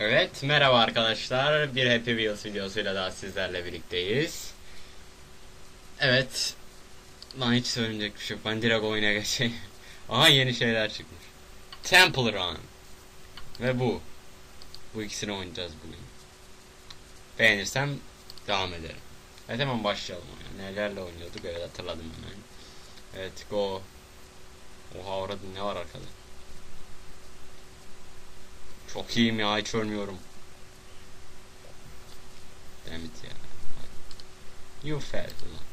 Evet, merhaba arkadaşlar. Bir Happy Wheels videosuyla daha sizlerle birlikteyiz. Evet. Lan hiç söyleyecek bir şey. Ben direkt oyuna geçeyim. Aha yeni şeyler çıkmış. Temple Run. Ve bu. Bu ikisini oynayacağız bugün. Beğenirsem devam ederim. Evet hemen başlayalım oyuna. Nelerle oynuyorduk evet hatırladım hemen. Evet go. Oha orada ne var arkada? Çok iyiyim ya hiç ölmüyorum. Demit ya. You ulan.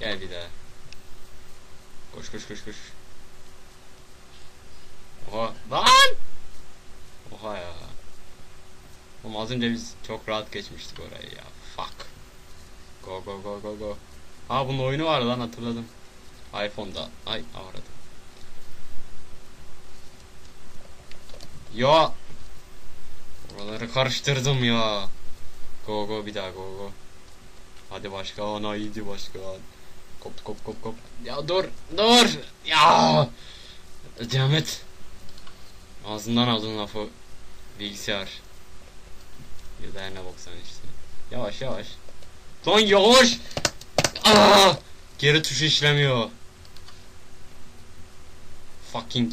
Gel bir daha. Koş koş koş koş. Oha lan! Oha ya. Oğlum az önce biz çok rahat geçmiştik orayı ya. Fuck. Go go go go go. Ha bunun oyunu var lan hatırladım. iPhone'da. Ay avradım. Ya. Oraları karıştırdım ya. Go go bir daha go go. Hadi başkan haydi başkan. Kop kop kop kop. Ya dur dur. Ya. Demet. Ağzından aldın lafı. Bilgisayar. Ya da ne boksan işte. Yavaş yavaş. Lan yavaş. Aa! Geri tuşu işlemiyor. Fucking.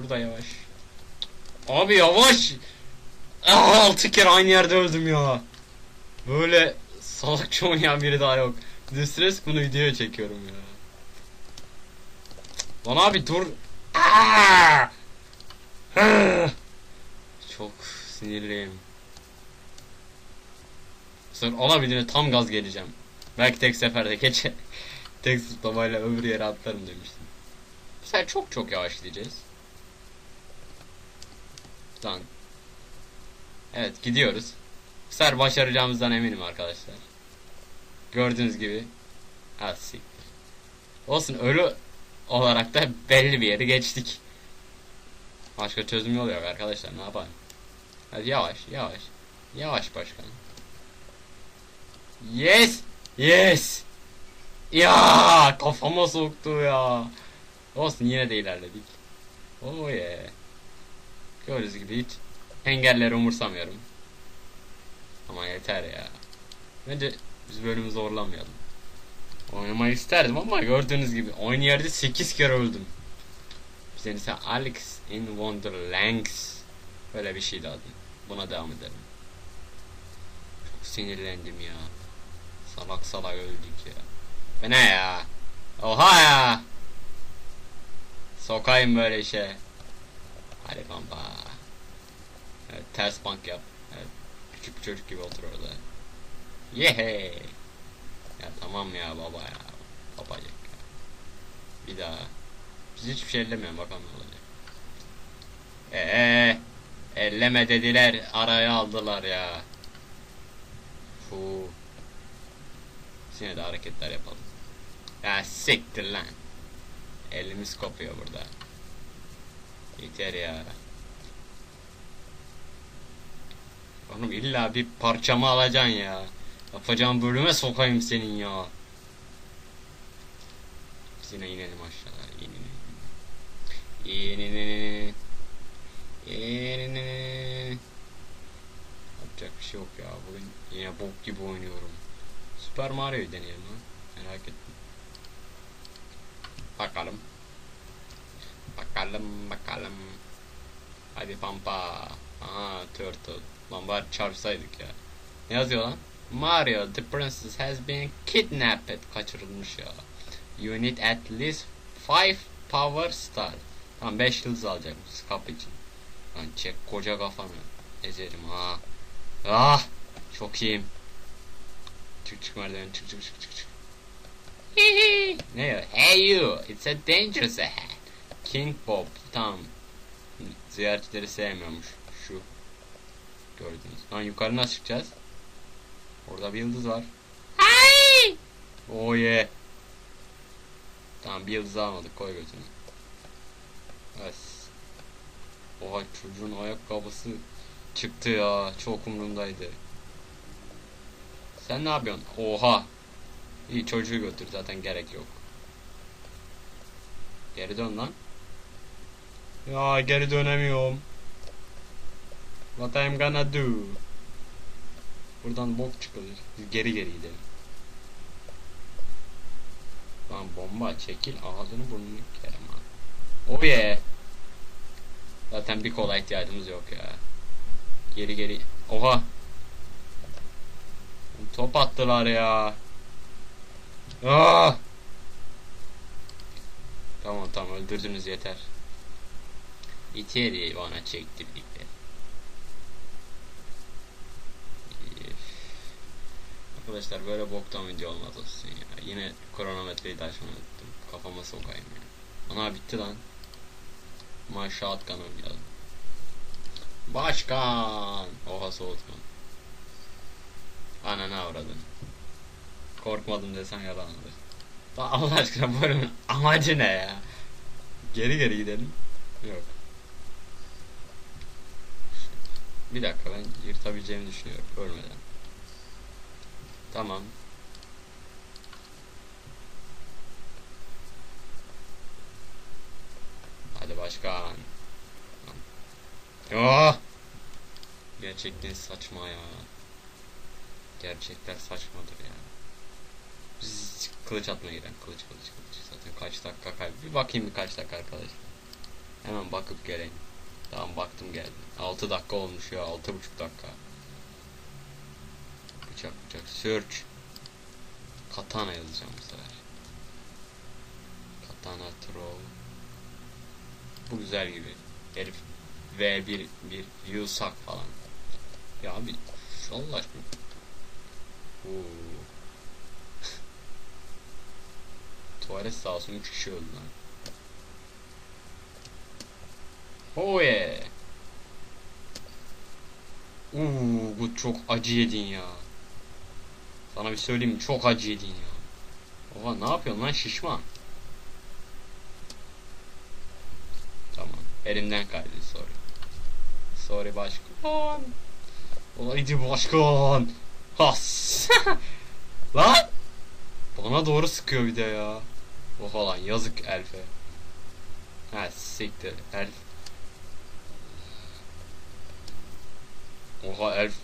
Şurada yavaş. Abi yavaş. Aa, altı kere aynı yerde öldüm ya. Böyle salakça oynayan biri daha yok. Distres bunu videoya çekiyorum ya. Lan abi dur. Aa! Hı! Çok sinirliyim. Sonra olabildiğine tam gaz geleceğim. Belki tek seferde geçe tek zıplamayla öbür yere atlarım demiştim. Sefer çok çok yavaş gideceğiz. Lan. Evet gidiyoruz. Bu sefer başaracağımızdan eminim arkadaşlar. Gördüğünüz gibi. Ha. Olsun ölü olarak da belli bir yeri geçtik. Başka çözüm yolu yok arkadaşlar ne yapalım. Hadi yavaş yavaş. Yavaş başkan. Yes! Yes! Ya kafama soktu ya. Olsun yine de ilerledik. Oh yeah. Gördüğünüz gibi hiç engelleri umursamıyorum. Ama yeter ya. Bence biz bölümü zorlamayalım. Oynamayı isterdim ama gördüğünüz gibi oyun yerde 8 kere öldüm. Biz en ise Alex in Wonderlands böyle bir şeydi adı. Buna devam edelim. Çok sinirlendim ya. Salak salak öldük ya. Be ne ya? Oha ya! Sokayım böyle işe. Hadi pampa. Evet ters bank yap. Evet. Küçük bir çocuk gibi otur orada. Yehe. Ya tamam ya baba ya. Babacık ya. Bir daha. Biz hiçbir şey ellemiyorum bakalım ne olacak. Eee. Elleme dediler araya aldılar ya. Fu. Biz Yine de hareketler yapalım. Ya siktir lan. Elimiz kopuyor burada. Yeter ya. Oğlum illa bir parçamı alacaksın ya. Yapacağım bölüme sokayım senin ya. Biz yine inelim aşağıya. İnelim. İnelim. İnelim. Yapacak bir şey yok ya. Bugün yine bok gibi oynuyorum. Super Mario'yu deneyelim ha. Merak ettim. Bakalım. Bakalım bakalım. Hadi pampa. Aha turtle. Lan bari çarpsaydık ya. Ne yazıyor lan? Mario, the princess has been kidnapped. Kaçırılmış ya. You need at least 5 power star. Tamam 5 yıldız alacakmış kapı için. Lan çek koca kafanı. Ezerim ha. Ah! Çok iyiyim. Çık çık merdiven çık çık çık çık çık. Ne ya? Hey you! It's a dangerous. King Bob. Tamam. Ziyaretçileri sevmiyormuş. Şu. Gördünüz. Lan yukarı nasıl çıkacağız? Orada bir yıldız var. Ay! Oh yeah. Tamam bir yıldız almadık. Koy götünü. Evet. Oha çocuğun ayakkabısı çıktı ya. Çok umurumdaydı. Sen ne yapıyorsun? Oha. İyi çocuğu götür zaten gerek yok. Geri dön lan. Ya geri dönemiyorum. What I'm gonna do? Buradan bok çıkılır. Biz geri geri gidelim. Lan bomba çekil ağzını burnunu kerim ha. Oh yeah. Zaten bir kola ihtiyacımız yok ya. Geri geri. Oha. Top attılar ya. Aa! Tamam tamam öldürdünüz yeter. İçeri bana çektirdikler. Üf. Arkadaşlar böyle boktan video olmaz olsun ya. Yine kronometreyi de açmayı. Kafama sokayım ya. Ana bitti lan. My shotgun oynayalım. Başkan. Oha soğutma. Ananı avradın. Korkmadım desen yalan olur. Daha Allah aşkına bu amacı ne ya? Geri geri gidelim. Yok. Bir dakika ben yırtabileceğimi düşünüyorum ölmeden. Tamam. Hadi başkan. Oh! Gerçekten saçma ya. Gerçekler saçmadır ya. Biz kılıç atmaya gidelim. Kılıç kılıç kılıç. Zaten kaç dakika kay. Bir bakayım kaç dakika arkadaşlar. Hemen bakıp geleyim. Tamam baktım geldim. 6 dakika olmuş ya. 6,5 dakika. Bıçak bıçak. Search. Katana yazacağım bu sefer. Katana throw. Bu güzel gibi. Herif V1 bir yusak falan. Ya abi Allah aşkına. Oo. Tuvalet sağ olsun 3 kişi öldü lan. Oh yeah. Uuu bu çok acı yedin ya. Sana bir söyleyeyim? Çok acı yedin ya. Oha ne yapıyorsun lan şişman? Tamam. Elimden kaydı sorry. Sorry başkan. Olaydı başkan. Has. lan. Bana doğru sıkıyor bir de ya. Oha lan yazık elfe. Ha siktir elf. Oha elf.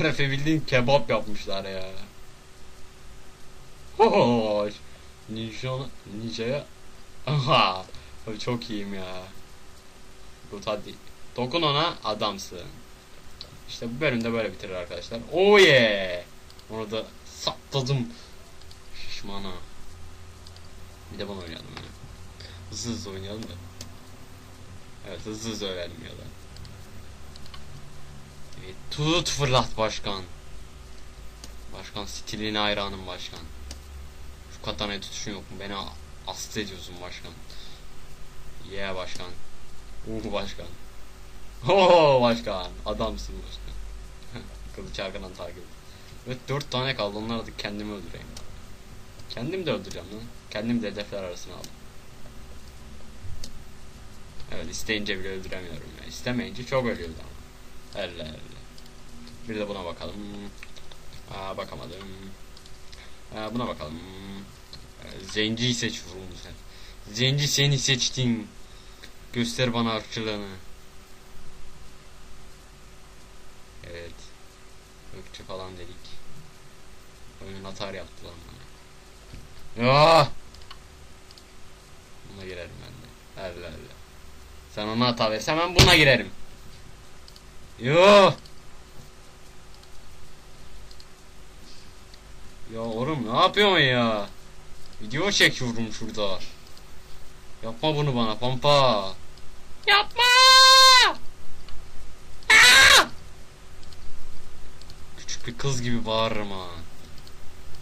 Elfe bildiğin kebap yapmışlar ya. Hoş. Ninja, ninja'ya. Aha. Çok iyiyim ya. Gut hadi. Dokun ona adamsın. İşte bu bölümde böyle bitirir arkadaşlar. Oh yeah. Onu da sapladım. Şişmana. Bir de bunu oynayalım ya. Hızlı hızlı oynayalım da. Evet hızlı hızlı öğrenelim ya da. Tut fırlat başkan. Başkan stiline hayranım başkan. Şu katanayı tutuşun yok mu? Beni hasta ediyorsun başkan. Yeah başkan. Uh başkan. Oo başkan. Adamsın başkan. Kılıç arkadan takip et. Evet dört tane kaldı. Onları da kendimi öldüreyim. Kendim de öldüreceğim lan. Kendim de hedefler arasına aldım. Evet isteyince bile öldüremiyorum ya. İstemeyince çok ölüyordu. Elle elle. Bir de buna bakalım. Aa bakamadım. Aa, buna bakalım. Ee, Zenciyi seç vurum sen. Zenci seni seçtim. Göster bana artçılığını. Evet. Ökçü falan dedik. Oyun atar yaptı lan bana. Ya! Buna girerim ben de. Elle elle. Sen ona hata versen ben buna girerim. Yo! Ya oğlum ne yapıyorsun ya? Video çekiyorum şurada. Yapma bunu bana pampa. Yapma! Aa! Küçük bir kız gibi bağırırım ha.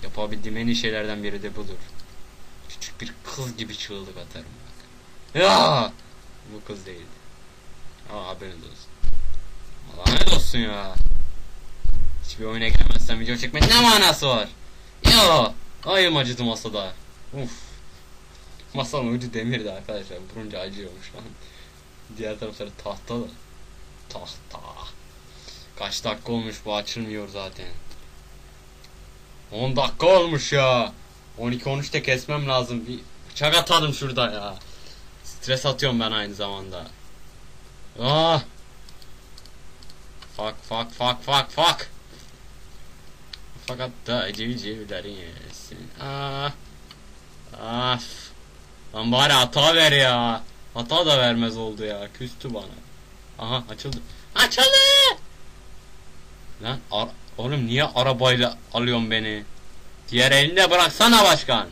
Yapabildiğim en iyi şeylerden biri de budur. Küçük bir kız gibi çığlık atarım bak. Ya! Bu kız değildi. Aa haberiniz olsun. Lanet olsun ya. Hiçbir oyuna giremezsen video çekmenin ne manası var? Ya! Ayım acıdı masada. Uf. Masanın ucu demirdi arkadaşlar. Vurunca acıyormuş lan. Diğer tarafları tahta da. Tahta. Kaç dakika olmuş bu açılmıyor zaten. 10 dakika olmuş ya. 12-13'te kesmem lazım. Bir bıçak atalım şurada ya. Stres atıyorum ben aynı zamanda. Ah! Fuck fuck fuck fuck fuck. Fakat da civcivlerin yesin. Ah. Af. Lan bari hata ver ya. Hata da vermez oldu ya. Küstü bana. Aha açıldı. Açıldı! Lan oğlum niye arabayla alıyorsun beni? Diğer elinde bıraksana başkan.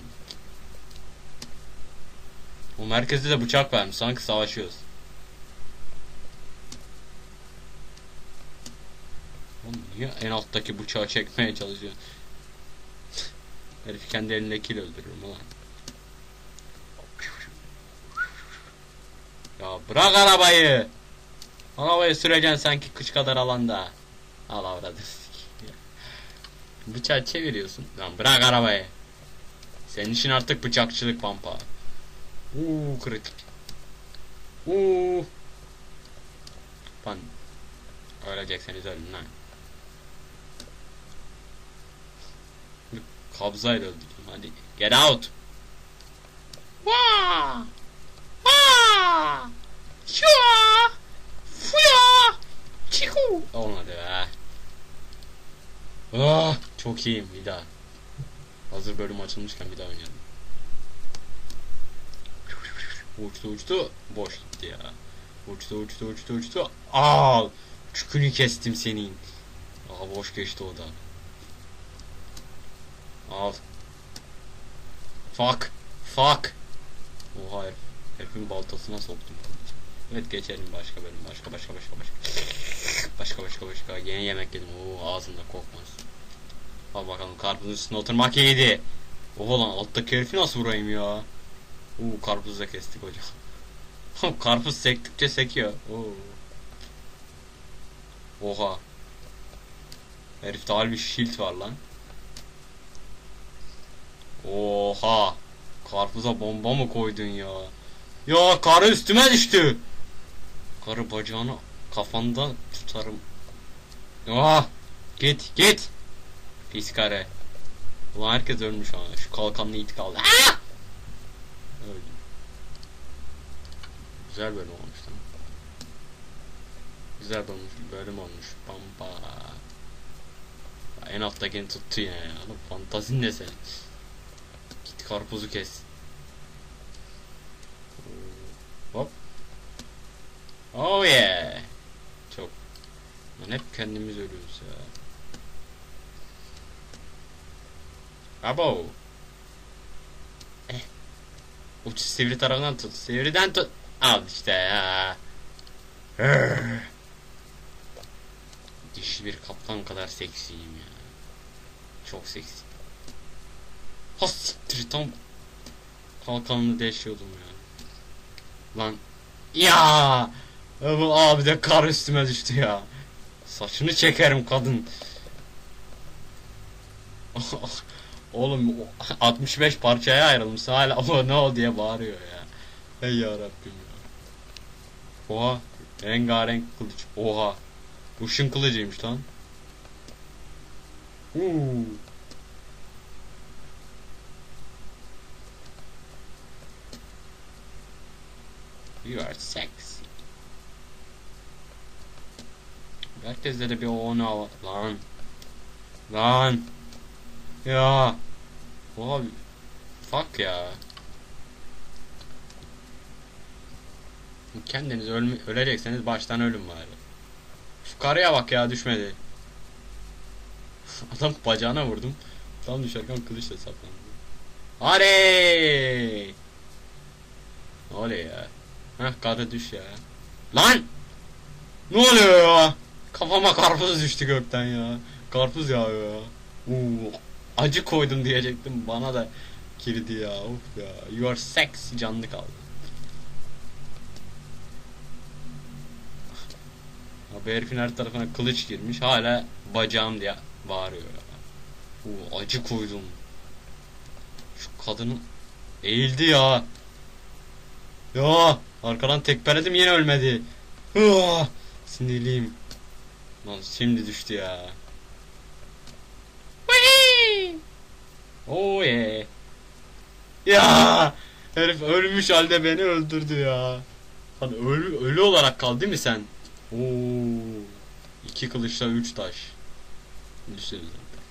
O merkezde de bıçak vermiş. Sanki savaşıyoruz. Niye en alttaki bıçağı çekmeye çalışıyor? Herif kendi elindekiyle öldürür mü lan? Ya bırak arabayı. Arabayı süreceksin sanki kıç kadar alanda. Al avradı. Bıçağı çeviriyorsun. Lan bırak arabayı. Senin için artık bıçakçılık pampa. Uuu kritik. Uuu. Pan. Ölecekseniz ölün lan. Bir Kabzayla öldürdüm hadi. Get out. Vaa! Vaa! Şua! Fuya! Çiku! Olmadı be. Ah, çok iyiyim bir daha. Hazır bölüm açılmışken bir daha oynayalım. Uçtu uçtu. Boş gitti ya. Uçtu uçtu uçtu uçtu. Al. Çükünü kestim senin. Aa boş geçti o da. Al. Fuck. Fuck. Oha herif. Herifin baltasına soktum. Evet geçelim başka bölüm. Başka başka başka başka. Başka başka başka. Yeni yemek yedim. Oo ağzımda kokmaz. Al bakalım karpuzun üstüne oturmak iyiydi. Oha lan alttaki herifi nasıl vurayım ya? Uuu karpuzu da kestik hocam. Karpuz sektikçe sekiyor. Oo. Oha. Herifte harbi shield var lan. Oha. Karpuza bomba mı koydun ya? Ya karı üstüme düştü. Karı bacağını kafanda tutarım. Ah! Git git. Pis karı. Ulan herkes ölmüş ha. Şu kalkanlı it kaldı. Öldüm. Güzel bölüm olmuş lan. Güzel bölüm, bölüm olmuş. Bamba. En alttakini tuttu ya. Fantazin ne senin? Git karpuzu kes. Hop. Oh yeah. Çok. Lan hep kendimiz ölüyoruz ya. Abo. Eh. Uç sivri tarafından tut. Sivriden tut. Al işte ya. Arr. Dişli bir kaplan kadar seksiyim ya. Çok seksi. Ha tam kalkanını deşiyordum ya. Lan ya bu abi de kar üstüme düştü ya. Saçını çekerim kadın. Oğlum o 65 parçaya ayrılmış hala o ne o diye bağırıyor ya. Ey ya Rabbim ya. Oha rengarenk kılıç. Oha. Bu ışın kılıcıymış lan. Uuu. You are sexy. Herkeste de bir ona var. Lan. Lan. Ya. Oha. Fuck ya. Kendiniz ölme, ölecekseniz baştan ölün bari. Şu karıya bak ya düşmedi. Adam bacağına vurdum. Tam düşerken kılıçla saplandı. Hadi. Oley ya. Heh karı düş ya. Lan! Ne oluyor ya? Kafama karpuz düştü gökten ya. Karpuz yağıyor ya. Uuu. Acı koydum diyecektim. Bana da girdi ya. Of ya. You are sexy canlı kaldı. Abi herifin her tarafına kılıç girmiş. Hala bacağım diye bağırıyor ya. Acı koydum. Şu kadının eğildi ya. Ya arkadan tekpeledim yine ölmedi. Hıa, sinirliyim. Lan şimdi düştü ya. Oh yeah. Ya Herif ölmüş halde beni öldürdü ya. Hani ölü, ölü olarak kal değil mi sen? Oo. İki kılıçla üç taş. Düşeriz zaten.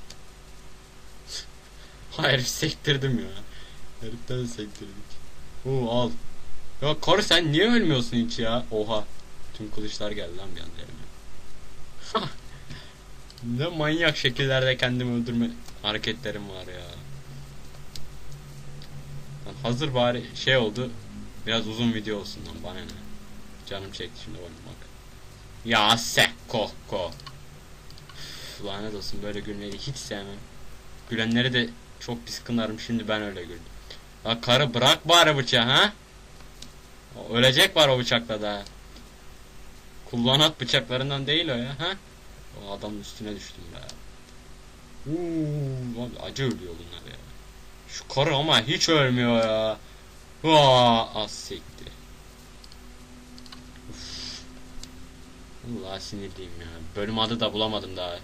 Ha herif sektirdim ya. Heriften sektirdik. Oo al. Ya karı sen niye ölmüyorsun hiç ya? Oha. Tüm kılıçlar geldi lan bir anda elime. ne manyak şekillerde kendimi öldürme hareketlerim var ya. Lan hazır bari şey oldu. Biraz uzun video olsun lan bana ne. Canım çekti şimdi oynamak. Ya sekko ko. Üf, Lanet olsun böyle gülmeyi hiç sevmem. Gülenleri de çok pis kınarım şimdi ben öyle güldüm. La karı bırak bari bıçağı ha. Ölecek var o bıçakla da. Kullanat bıçaklarından değil o ya ha. O adamın üstüne düştüm be. Uuu abi acı ölüyor bunlar ya. Şu karı ama hiç ölmüyor ya. Vaa az sekti. Allah sinirliyim ya. Bölüm adı da bulamadım daha.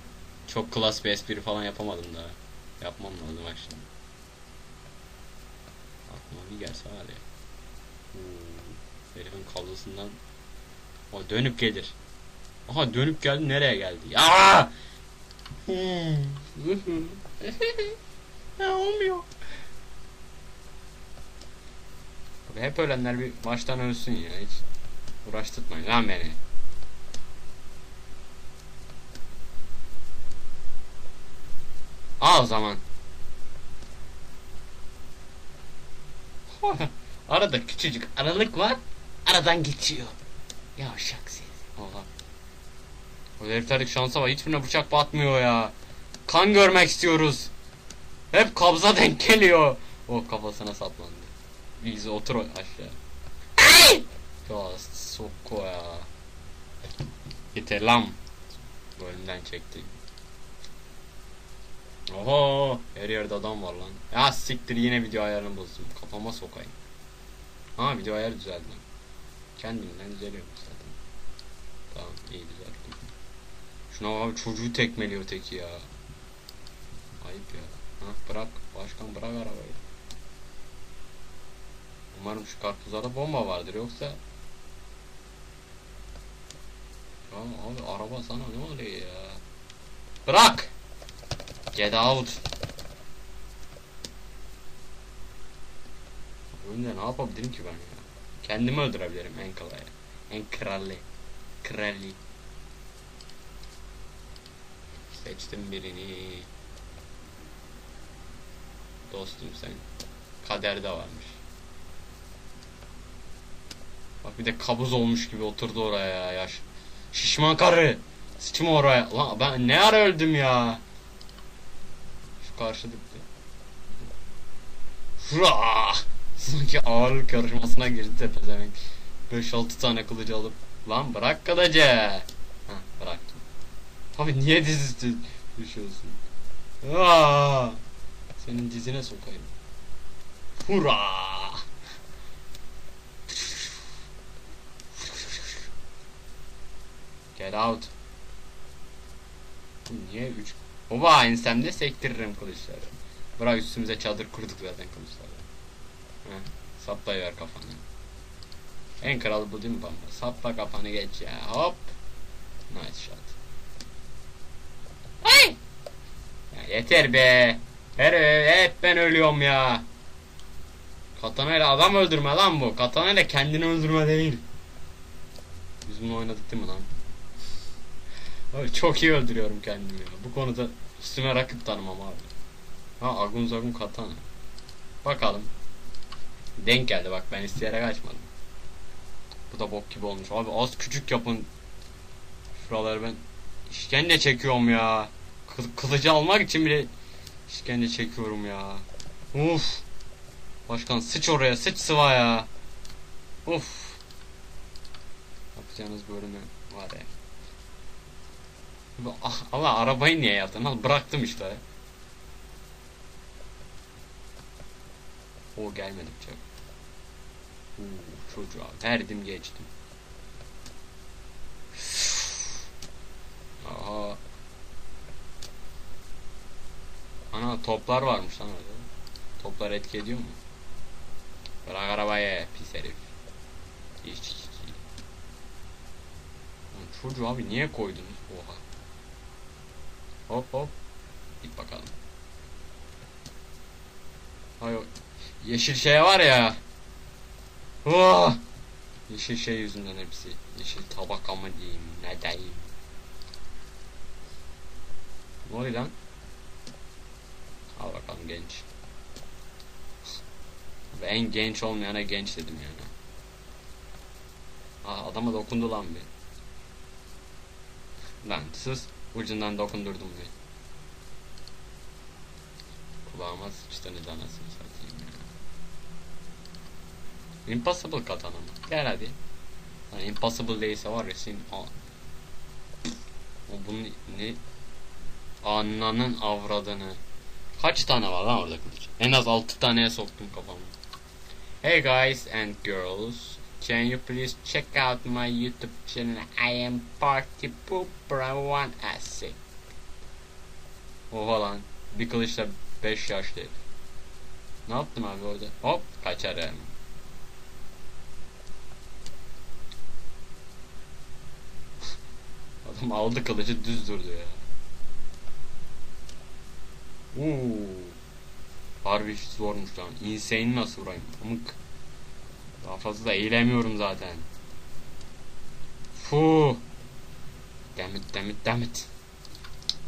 Çok klas bir espri falan yapamadım daha. Yapmam lazım şimdi. Aklıma bir gelse var ya. Oo, herifin kablosundan o dönüp gelir. Aha dönüp geldi nereye geldi? Ya! ya olmuyor. Abi hep ölenler bir baştan ölsün ya hiç uğraştırmayın lan beni. Al zaman. Arada küçücük aralık var. Aradan geçiyor. Yavşak seni. Allah. O heriflerdeki şansa var. Hiçbirine bıçak batmıyor ya. Kan görmek istiyoruz. Hep kabza denk geliyor. O kafasına saplandı. Biz otur aşağı. Ay! Ya sokko ya. Yeter lan. Bölümden çekti. Oho, her yerde adam var lan. Ya siktir yine video ayarını bozdum. Kafama sokayım. Ha video ayarı düzeldi lan. Kendimden düzeliyormuş zaten. Tamam iyi düzelttim. Şuna abi çocuğu tekmeliyor teki ya. Ayıp ya. Ha bırak başkan bırak arabayı. Umarım şu karpuzlarda bomba vardır yoksa Ya abi araba sana ne oluyor ya? Bırak! Get out! Oyunda ne yapabilirim ki ben ya? Kendimi öldürebilirim en kolay. En kralli. Kralli. Seçtim birini. Dostum sen. Kaderde varmış. Bak bir de kabuz olmuş gibi oturdu oraya ya. Şişman karı. Sıçma oraya. Lan ben ne ara öldüm ya. Şu karşıdıkta. Hurra! Sanki ağırlık yarışmasına girdi de pezevenk. 5-6 tane kılıcı alıp. Lan bırak kılıcı. Ha bıraktım. Abi niye dizüstü düşüyorsun? Aa! Senin dizine sokayım. Hurra! Get out. Niye 3? Oba ensemde sektiririm kılıçları. Bırak üstümüze çadır kurduk zaten kılıçları. Saplayıver kafanı. En kralı bu değil mi bamba? Sapla kafanı geç ya. Hop. Nice shot. Ay! Ya yeter be. Her hep ben ölüyorum ya. Katanayla adam öldürme lan bu. Katanayla kendini öldürme değil. Biz bunu oynadık değil mi lan? Çok iyi öldürüyorum kendimi ya. Bu konuda üstüme rakip tanımam abi. Ha Agun Zagun Katana. Bakalım. Denk geldi bak ben isteyerek açmadım. Bu da bok gibi olmuş. Abi az küçük yapın. Şuraları ben işkence çekiyorum ya. Kı- kılıcı almak için bile işkence çekiyorum ya. Uf. Başkan sıç oraya sıç sıva ya. Uf. Yapacağınız bölümü var ya. Ah, Allah arabayı niye yaptın? Al bıraktım işte. O gelmedi çocuğa verdim geçtim. Aha. Ana toplar varmış lan orada. Toplar etki ediyor mu? Bırak arabayı pis herif. İşçi. Çocuğu abi niye koydunuz? Oha. Hop hop. Git bakalım. Hay o yeşil şey var ya. Oh! Yeşil şey yüzünden hepsi. Yeşil tabaka mı diyeyim ne diyeyim. Ne oluyor lan? Al bakalım genç. Ve en genç olmayana genç dedim yani. Aa, adama dokundu lan bir. Lan sus. Ucundan dokundurdum bir. Kulağıma sıçtınız anasını satayım ya. Impossible katana mı? Gel hadi. Lan impossible değilse var ya senin... O bunun ne... Ananın avradını. Kaç tane var lan orada kılıç? En az 6 taneye soktum kafamı. Hey guys and girls, can you please check out my YouTube channel? I am Party Pooper, I want a sick. Oha lan, bir kılıçla 5 yaşlı. Ne yaptım abi orada? Hop, kaçarım. Adam aldı kılıcı düz durdu ya. Uuu. Harbi zormuş lan. Insane'i nasıl vurayım? Amık. Daha fazla da eğilemiyorum zaten. Fu. Dammit dammit dammit.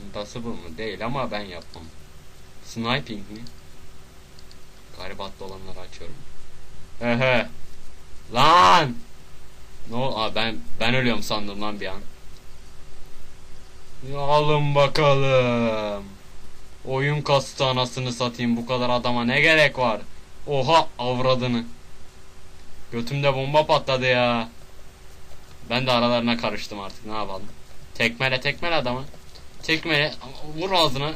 Impossible mı? Değil ama ben yapmam. Sniping mi? Garibatlı olanları açıyorum. Ehe. Lan! Ne ol? Aa, ben ben ölüyorum sandım lan bir an. Alın bakalım. Oyun kastı anasını satayım bu kadar adama ne gerek var? Oha avradını. Götümde bomba patladı ya. Ben de aralarına karıştım artık ne yapalım. Tekmele tekmele adamı. Tekmele vur ağzına.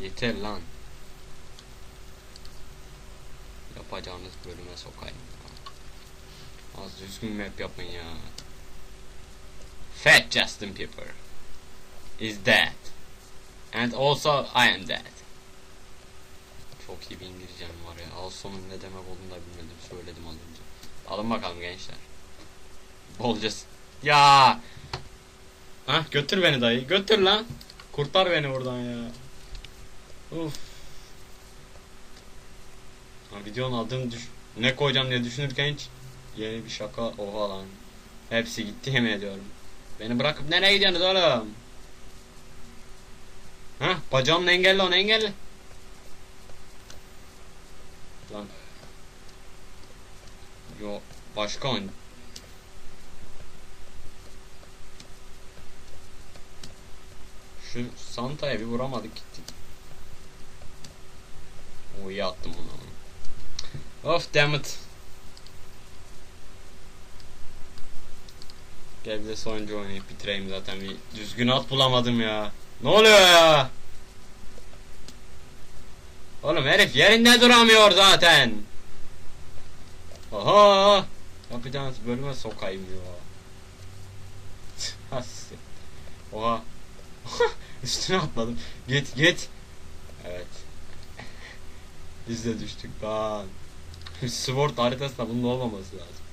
Yeter lan. Yapacağınız bölüme sokayım. Az düzgün map yapın ya. Fat Justin Bieber is dead. And also I am dead. Çok iyi bir İngilizcem var ya. Alson'un ne demek olduğunu da bilmedim. Söyledim az önce. Alın bakalım gençler. Bolca... Ya! Hah götür beni dayı. Götür lan. Kurtar beni buradan ya. Uf. Videonun adını düş ne koyacağım diye düşünürken hiç yeni bir şaka oha lan. Hepsi gitti yemin ediyorum. Beni bırakıp nereye gidiyorsunuz oğlum? Ha bacağımla engelle onu engelle. Lan. Yo başka oyun. Şu Santa'ya bir vuramadık gittik. O iyi attım bunu. Of damn it. Gel bir de sonuncu oynayıp bitireyim zaten bir düzgün at bulamadım ya. Ne oluyor ya? Oğlum herif yerinde duramıyor zaten. Oha! Yapacağınız bölüme sokayım ya. Oha. Üstüne atladım. Git git. Evet. Biz de düştük lan. Sword haritasında bunun olmaması lazım.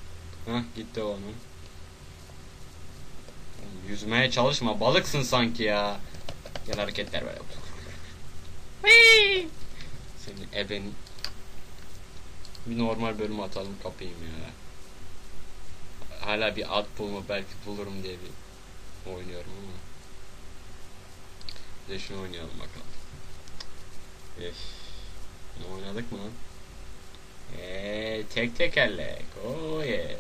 Hah gitti onu. Yüzmeye çalışma balıksın sanki ya. Gel hareketler böyle. Senin ebeni. Bir normal bölüm atalım kapayım ya. Hala bir at bulma belki bulurum diye bir oynuyorum ama. Bir de şunu oynayalım bakalım. Üf. Ne oynadık mı lan? Eee tek tekerlek. Oh yeah.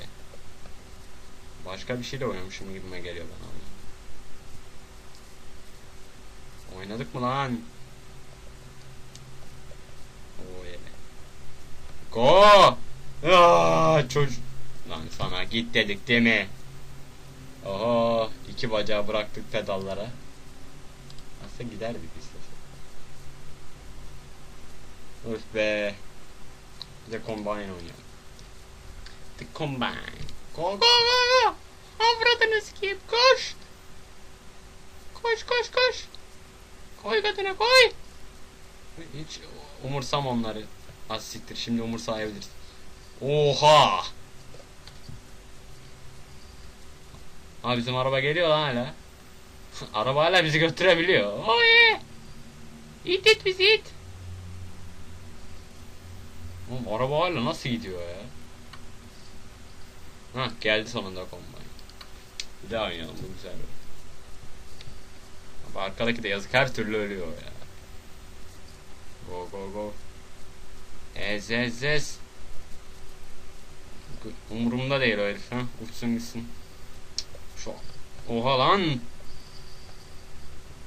Başka bir şeyle oynamışım gibime geliyor bana. Oynadık mı lan? Yeah. Go! Aa, çocuk. Lan sana git dedik değil mi? Oho iki bacağı bıraktık pedallara. Aslında giderdik istesek. Öf be. Bir de combine oynayalım. The combine. Go go. Avradını sikeyim koş. Koş koş koş. Koy götüne koy. Hiç umursam onları. Az siktir şimdi umursayabiliriz. Oha! Ha bizim araba geliyor lan hala. araba hala bizi götürebiliyor. Oy! İt it bizi it. Oğlum araba hala nasıl gidiyor ya? Ha geldi sonunda kombay. Bir daha oynayalım bu güzel. Abi arkadaki de yazık her türlü ölüyor ya. Go go go. Ez ez ez. Umurumda değil o herif ha. Uçsun gitsin. Şu Oha lan.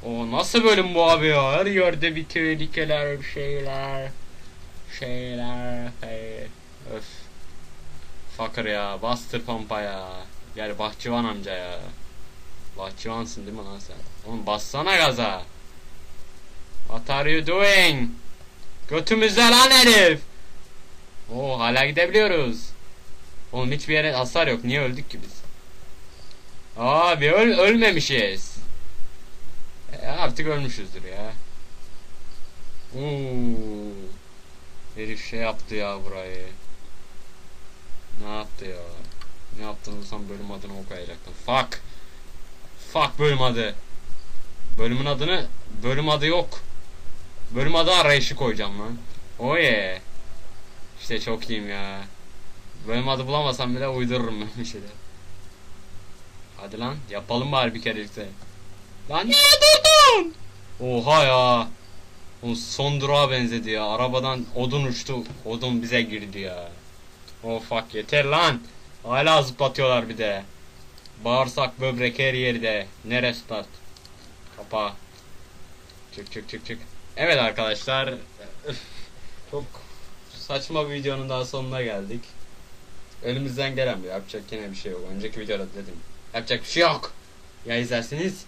O nasıl bölüm bu abi ya? Her yerde bir tehlikeler, bir şeyler. Şeyler. Hey. Öf. Fakir ya. Bastır pampa ya. Gel bahçıvan amca ya. Bahçıvansın değil mi lan sen? Oğlum bassana gaza. What are you doing? Götümüzde lan herif. Oo hala gidebiliyoruz. Oğlum hiçbir yere hasar yok. Niye öldük ki biz? Abi öl ölmemişiz. E, artık ölmüşüzdür ya. Oo. Herif şey yaptı ya burayı. Ne yaptı ya? Ne yaptığını san bölüm adını okuyacaktım. Fuck. Fuck bölüm adı. Bölümün adını bölüm adı yok. Bölüm adı arayışı koyacağım lan. Oh yeah. İşte çok iyiyim ya. Bölüm adı bulamasam bile uydururum ben bir şeyler. Hadi lan yapalım bari bir kerelikte. Lan niye durdun? Oha ya. O son durağa benzedi ya. Arabadan odun uçtu. Odun bize girdi ya. Oh fuck yeter lan. Hala zıplatıyorlar bir de. Bağırsak böbrek her yerde. Nere start? Kapa. Çık çık çık çık. Evet arkadaşlar. Çok saçma bir videonun daha sonuna geldik. Elimizden gelen bir yapacak yine bir şey yok. Önceki videoda dedim. Yapacak bir şey yok. Ya izlersiniz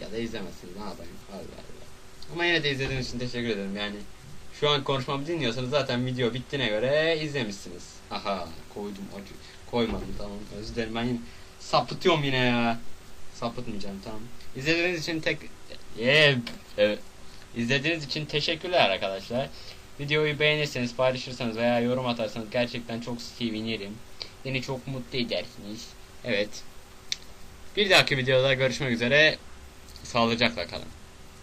ya da izlemezsiniz. Ne yapayım? Allah Allah. Ama yine de izlediğiniz için teşekkür ederim. Yani şu an konuşmamı dinliyorsanız zaten video bittiğine göre izlemişsiniz. Aha koydum acı. Koymadım tamam. Özür dilerim ben yine sapıtıyorum yine ya. Sapıtmayacağım tamam. İzlediğiniz için tek... Yeah. Evet. İzlediğiniz için teşekkürler arkadaşlar. Videoyu beğenirseniz, paylaşırsanız veya yorum atarsanız gerçekten çok sevinirim. Beni çok mutlu edersiniz. Evet. Bir dahaki videoda görüşmek üzere. Sağlıcakla kalın.